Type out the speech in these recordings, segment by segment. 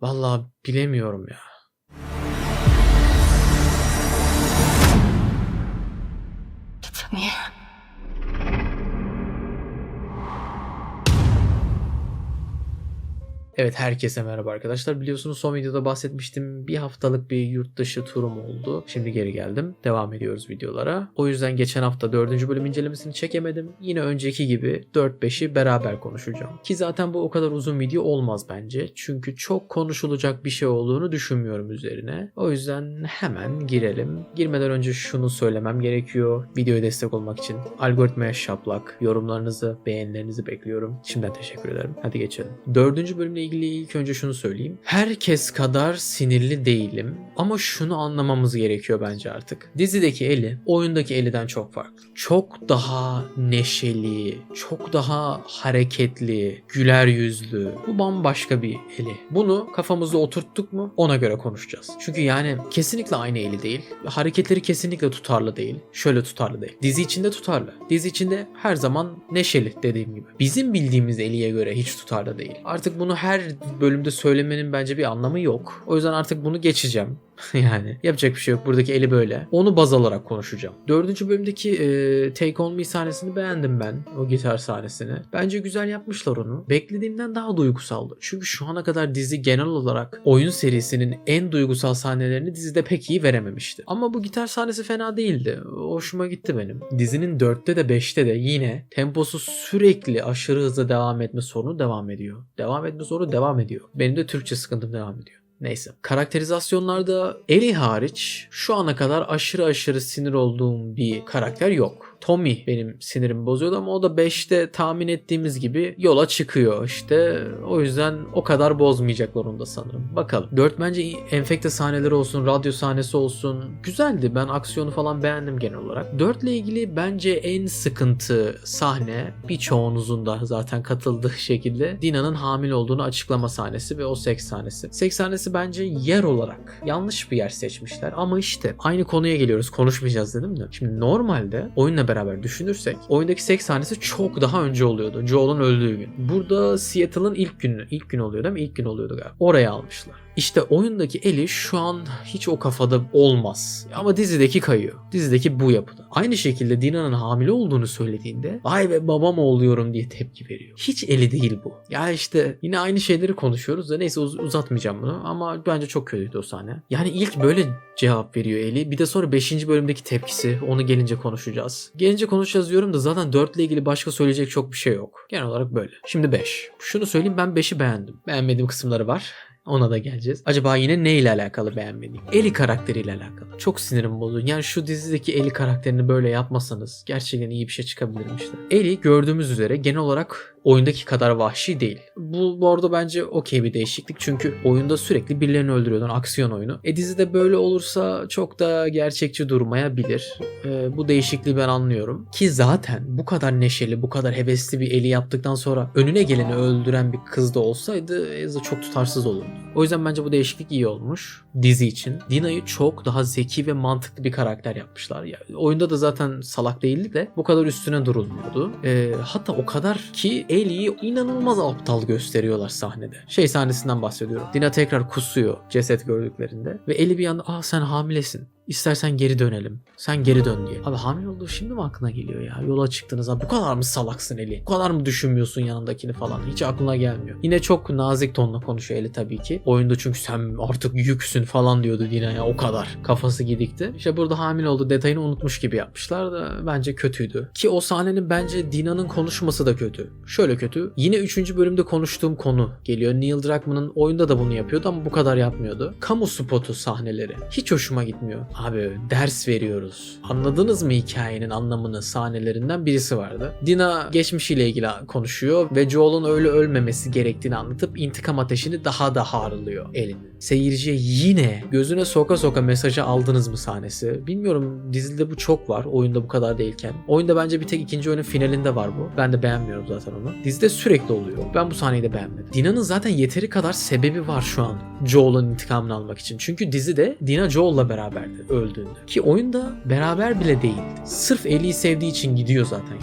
Vallahi bilemiyorum ya. It's Evet herkese merhaba arkadaşlar. Biliyorsunuz son videoda bahsetmiştim. Bir haftalık bir yurt dışı turum oldu. Şimdi geri geldim. Devam ediyoruz videolara. O yüzden geçen hafta 4. bölüm incelemesini çekemedim. Yine önceki gibi 4-5'i beraber konuşacağım. Ki zaten bu o kadar uzun video olmaz bence. Çünkü çok konuşulacak bir şey olduğunu düşünmüyorum üzerine. O yüzden hemen girelim. Girmeden önce şunu söylemem gerekiyor. Videoya destek olmak için algoritmaya şaplak, yorumlarınızı, beğenilerinizi bekliyorum. Şimdiden teşekkür ederim. Hadi geçelim. Dördüncü bölümle ilgili ilk önce şunu söyleyeyim. Herkes kadar sinirli değilim ama şunu anlamamız gerekiyor bence artık. Dizideki Eli oyundaki Eli'den çok farklı. Çok daha neşeli, çok daha hareketli, güler yüzlü. Bu bambaşka bir Eli. Bunu kafamızda oturttuk mu ona göre konuşacağız. Çünkü yani kesinlikle aynı Eli değil. Hareketleri kesinlikle tutarlı değil. Şöyle tutarlı değil. Dizi içinde tutarlı. Dizi içinde her zaman neşeli dediğim gibi. Bizim bildiğimiz Eli'ye göre hiç tutarlı değil. Artık bunu her bölümde söylemenin bence bir anlamı yok. O yüzden artık bunu geçeceğim. yani yapacak bir şey yok. Buradaki eli böyle. Onu baz alarak konuşacağım. Dördüncü bölümdeki e, Take On Me sahnesini beğendim ben. O gitar sahnesini. Bence güzel yapmışlar onu. Beklediğimden daha duygusaldı. Çünkü şu ana kadar dizi genel olarak oyun serisinin en duygusal sahnelerini dizide pek iyi verememişti. Ama bu gitar sahnesi fena değildi. Hoşuma gitti benim. Dizinin 4'te de 5'te de yine temposu sürekli aşırı hızla devam etme sorunu devam ediyor. Devam etme sorunu devam ediyor. Benim de Türkçe sıkıntım devam ediyor. Neyse. Karakterizasyonlarda Ellie hariç şu ana kadar aşırı aşırı sinir olduğum bir karakter yok. Tommy benim sinirimi bozuyordu ama o da 5'te tahmin ettiğimiz gibi yola çıkıyor işte. O yüzden o kadar bozmayacaklar onu da sanırım. Bakalım. 4 bence enfekte sahneleri olsun, radyo sahnesi olsun. Güzeldi. Ben aksiyonu falan beğendim genel olarak. 4 ile ilgili bence en sıkıntı sahne birçoğunuzun da zaten katıldığı şekilde Dina'nın hamile olduğunu açıklama sahnesi ve o seks sahnesi. Seks sahnesi bence yer olarak yanlış bir yer seçmişler ama işte aynı konuya geliyoruz konuşmayacağız dedim de. Şimdi normalde oyunla beraber düşünürsek oyundaki seks sahnesi çok daha önce oluyordu. Joel'un öldüğü gün. Burada Seattle'ın ilk günü, ilk gün oluyor değil mi? İlk gün oluyordu galiba. Oraya almışlar. İşte oyundaki Eli şu an hiç o kafada olmaz. Ama dizideki kayıyor. Dizideki bu yapıda. Aynı şekilde Dina'nın hamile olduğunu söylediğinde vay be babam oluyorum diye tepki veriyor. Hiç Eli değil bu. Ya işte yine aynı şeyleri konuşuyoruz da neyse uz- uzatmayacağım bunu ama bence çok kötüydü o sahne. Yani ilk böyle cevap veriyor Eli. Bir de sonra 5. bölümdeki tepkisi. Onu gelince konuşacağız. Gelince konuşacağız diyorum da zaten 4 ile ilgili başka söyleyecek çok bir şey yok. Genel olarak böyle. Şimdi 5. Şunu söyleyeyim ben 5'i beğendim. Beğenmediğim kısımları var. Ona da geleceğiz. Acaba yine ne ile alakalı beğenmediğim? Eli karakteriyle alakalı. Çok sinirim bozdu. Yani şu dizideki Eli karakterini böyle yapmasanız gerçekten iyi bir şey çıkabilirmişti. Eli gördüğümüz üzere genel olarak oyundaki kadar vahşi değil. Bu, bu arada bence okey bir değişiklik. Çünkü oyunda sürekli birilerini öldürüyordun. Aksiyon oyunu. E dizide böyle olursa çok da gerçekçi durmayabilir. E, bu değişikliği ben anlıyorum. Ki zaten bu kadar neşeli, bu kadar hevesli bir eli yaptıktan sonra önüne geleni öldüren bir kız da olsaydı e, çok tutarsız olurdu. O yüzden bence bu değişiklik iyi olmuş dizi için. Dina'yı çok daha zeki ve mantıklı bir karakter yapmışlar. Ya, oyunda da zaten salak değildi de bu kadar üstüne durulmuyordu. E, hatta o kadar ki Ellie'yi inanılmaz aptal gösteriyorlar sahnede. Şey sahnesinden bahsediyorum. Dina tekrar kusuyor ceset gördüklerinde ve Ellie bir anda aa sen hamilesin. İstersen geri dönelim. Sen geri dön diye. Abi hamile olduğu şimdi mi aklına geliyor ya? Yola çıktınız abi. Bu kadar mı salaksın Eli? Bu kadar mı düşünmüyorsun yanındakini falan? Hiç aklına gelmiyor. Yine çok nazik tonla konuşuyor Eli tabii ki. Oyunda çünkü sen artık yüksün falan diyordu Dina'ya. O kadar. Kafası gidikti. İşte burada hamile oldu detayını unutmuş gibi yapmışlar da bence kötüydü. Ki o sahnenin bence Dina'nın konuşması da kötü. Şöyle kötü. Yine 3. bölümde konuştuğum konu geliyor. Neil Druckmann'ın oyunda da bunu yapıyordu ama bu kadar yapmıyordu. Kamu spotu sahneleri. Hiç hoşuma gitmiyor. Abi ders veriyoruz. Anladınız mı hikayenin anlamını sahnelerinden birisi vardı. Dina geçmişiyle ilgili konuşuyor ve Joel'un öyle ölmemesi gerektiğini anlatıp intikam ateşini daha da harlıyor elini. Seyirciye yine gözüne soka soka mesajı aldınız mı sahnesi. Bilmiyorum dizide bu çok var. Oyunda bu kadar değilken. Oyunda bence bir tek ikinci oyunun finalinde var bu. Ben de beğenmiyorum zaten onu. Dizide sürekli oluyor. Ben bu sahneyi de beğenmedim. Dina'nın zaten yeteri kadar sebebi var şu an. Joel'ın intikamını almak için. Çünkü dizide Dina Joel'la beraberdi öldüğünde. Ki oyunda beraber bile değil. Sırf Ellie'yi sevdiği için gidiyor zaten.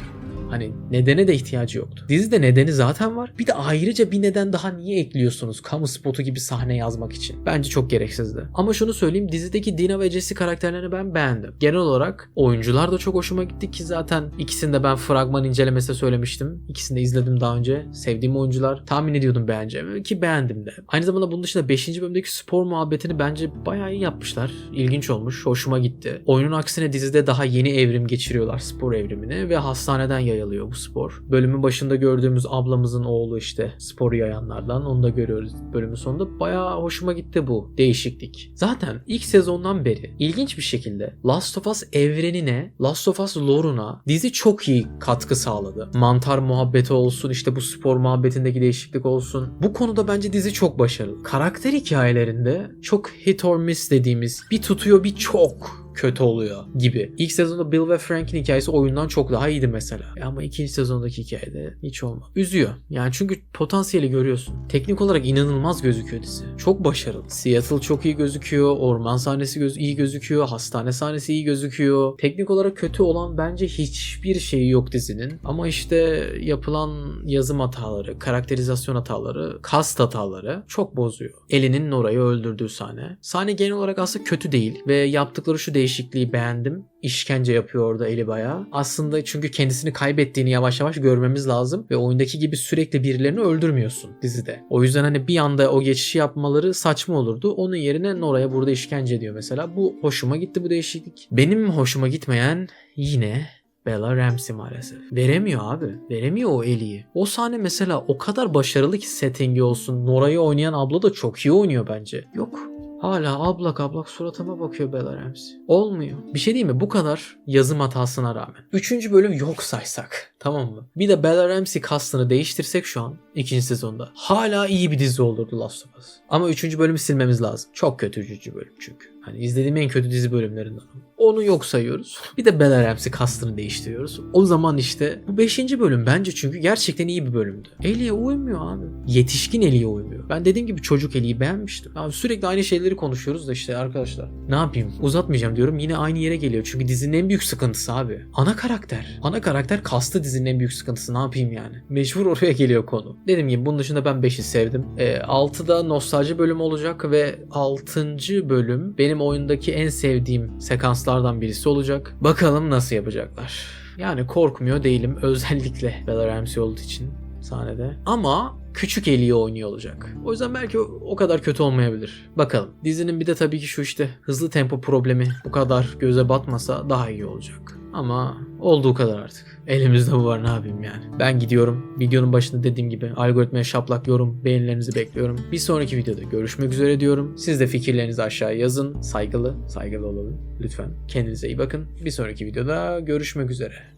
Hani nedene de ihtiyacı yoktu. Dizide nedeni zaten var. Bir de ayrıca bir neden daha niye ekliyorsunuz? Kamu spotu gibi sahne yazmak için. Bence çok gereksizdi. Ama şunu söyleyeyim dizideki Dina ve Jesse karakterlerini ben beğendim. Genel olarak oyuncular da çok hoşuma gitti ki zaten ikisini de ben fragman incelemesinde söylemiştim. İkisini de izledim daha önce. Sevdiğim oyuncular. Tahmin ediyordum beğeneceğimi ki beğendim de. Aynı zamanda bunun dışında 5. bölümdeki spor muhabbetini bence bayağı iyi yapmışlar. İlginç olmuş. Hoşuma gitti. Oyunun aksine dizide daha yeni evrim geçiriyorlar spor evrimini ve hastaneden yayılıyor bu spor. Bölümün başında gördüğümüz ablamızın oğlu işte sporu yayanlardan. Onu da görüyoruz bölümün sonunda. Bayağı hoşuma gitti bu değişiklik. Zaten ilk sezondan beri ilginç bir şekilde Last of Us evrenine, Last of Us lore'una dizi çok iyi katkı sağladı. Mantar muhabbeti olsun, işte bu spor muhabbetindeki değişiklik olsun. Bu konuda bence dizi çok başarılı. Karakter hikayelerinde çok hit or miss dediğimiz bir tutuyor bir çok kötü oluyor gibi. İlk sezonda Bill ve Frank'in hikayesi oyundan çok daha iyiydi mesela. E Ama ikinci sezondaki hikayede hiç olmadı. Üzüyor. Yani çünkü potansiyeli görüyorsun. Teknik olarak inanılmaz gözüküyor dizi. Çok başarılı. Seattle çok iyi gözüküyor. Orman sahnesi göz iyi gözüküyor. Hastane sahnesi iyi gözüküyor. Teknik olarak kötü olan bence hiçbir şeyi yok dizinin. Ama işte yapılan yazım hataları, karakterizasyon hataları, kast hataları çok bozuyor. Elinin Nora'yı öldürdüğü sahne. Sahne genel olarak aslında kötü değil ve yaptıkları şu değişikliği beğendim. İşkence yapıyor orada eli bayağı. Aslında çünkü kendisini kaybettiğini yavaş yavaş görmemiz lazım ve oyundaki gibi sürekli birilerini öldürmüyorsun dizide. O yüzden hani bir anda o geçişi yapmaları saçma olurdu. Onun yerine Nora'ya burada işkence ediyor mesela. Bu hoşuma gitti bu değişiklik. Benim hoşuma gitmeyen yine Bella Ramsey maalesef. Veremiyor abi. Veremiyor o Ellie'yi. O sahne mesela o kadar başarılı ki settingi olsun. Nora'yı oynayan abla da çok iyi oynuyor bence. Yok. Hala ablak ablak suratıma bakıyor Bella Ramsey. Olmuyor. Bir şey değil mi? Bu kadar yazım hatasına rağmen. Üçüncü bölüm yok saysak. Tamam mı? Bir de Bella Ramsey kastını değiştirsek şu an ikinci sezonda. Hala iyi bir dizi olurdu Last of Us. Ama üçüncü bölümü silmemiz lazım. Çok kötü üçüncü bölüm çünkü. Hani izlediğim en kötü dizi bölümlerinden. Onu yok sayıyoruz. Bir de Bella Ramsey kastını değiştiriyoruz. O zaman işte bu 5. bölüm bence çünkü gerçekten iyi bir bölümdü. Ellie'ye uymuyor abi. Yetişkin Ellie'ye uymuyor. Ben dediğim gibi çocuk Ellie'yi beğenmiştim. Abi sürekli aynı şeyleri konuşuyoruz da işte arkadaşlar. Ne yapayım? Uzatmayacağım diyorum. Yine aynı yere geliyor. Çünkü dizinin en büyük sıkıntısı abi. Ana karakter. Ana karakter kastı dizinin en büyük sıkıntısı. Ne yapayım yani? Mecbur oraya geliyor konu. Dediğim gibi bunun dışında ben 5'i sevdim. E, 6'da nostalji bölümü olacak ve 6. bölüm benim oyundaki en sevdiğim sekanslardan birisi olacak. Bakalım nasıl yapacaklar. Yani korkmuyor değilim özellikle Bella Ramsey olduğu için sahnede. Ama küçük Ellie oynuyor olacak. O yüzden belki o kadar kötü olmayabilir. Bakalım. Dizinin bir de tabii ki şu işte hızlı tempo problemi bu kadar göze batmasa daha iyi olacak. Ama olduğu kadar artık. Elimizde bu var ne yapayım yani. Ben gidiyorum. Videonun başında dediğim gibi algoritmaya şaplak yorum, beğenilerinizi bekliyorum. Bir sonraki videoda görüşmek üzere diyorum. Siz de fikirlerinizi aşağıya yazın. Saygılı, saygılı olalım lütfen. Kendinize iyi bakın. Bir sonraki videoda görüşmek üzere.